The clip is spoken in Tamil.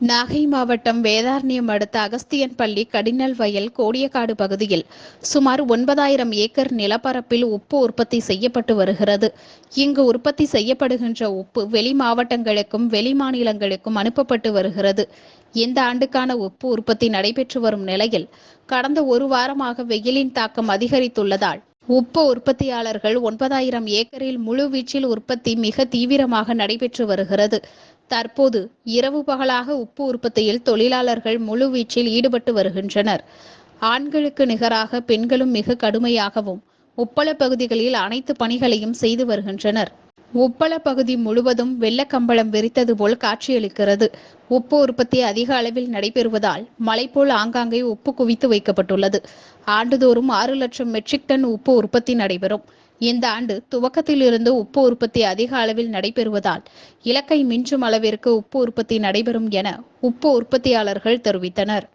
நாகை மாவட்டம் வேதாரண்யம் அடுத்த அகஸ்தியன் பள்ளி கடினல் வயல் கோடியக்காடு பகுதியில் சுமார் ஒன்பதாயிரம் ஏக்கர் நிலப்பரப்பில் உப்பு உற்பத்தி செய்யப்பட்டு வருகிறது. இங்கு உற்பத்தி செய்யப்படுகின்ற உப்பு வெளி மாவட்டங்களுக்கும் வெளி மாநிலங்களுக்கும் அனுப்பப்பட்டு வருகிறது. இந்த ஆண்டுக்கான உப்பு உற்பத்தி நடைபெற்று வரும் நிலையில் கடந்த ஒரு வாரமாக வெயிலின் தாக்கம் அதிகரித்துள்ளதால் உப்பு உற்பத்தியாளர்கள் ஒன்பதாயிரம் ஏக்கரில் முழு வீச்சில் உற்பத்தி மிக தீவிரமாக நடைபெற்று வருகிறது. தற்போது இரவு பகலாக உப்பு உற்பத்தியில் தொழிலாளர்கள் முழு வீச்சில் ஈடுபட்டு வருகின்றனர். ஆண்களுக்கு நிகராக பெண்களும் மிக கடுமையாகவும் உப்பள பகுதிகளில் அனைத்து பணிகளையும் செய்து வருகின்றனர். உப்பள பகுதி முழுவதும் வெள்ளக்கம்பளம் விரித்தது போல் காட்சியளிக்கிறது. உப்பு உற்பத்தி அதிக அளவில் நடைபெறுவதால் மலை போல் ஆங்காங்கே உப்பு குவித்து வைக்கப்பட்டுள்ளது. ஆண்டுதோறும் ஆறு லட்சம் மெட்ரிக் டன் உப்பு உற்பத்தி நடைபெறும். இந்த ஆண்டு துவக்கத்திலிருந்து உப்பு உற்பத்தி அதிக அளவில் நடைபெறுவதால் இலக்கை மிஞ்சும் அளவிற்கு உப்பு உற்பத்தி நடைபெறும் என உப்பு உற்பத்தியாளர்கள் தெரிவித்தனர்.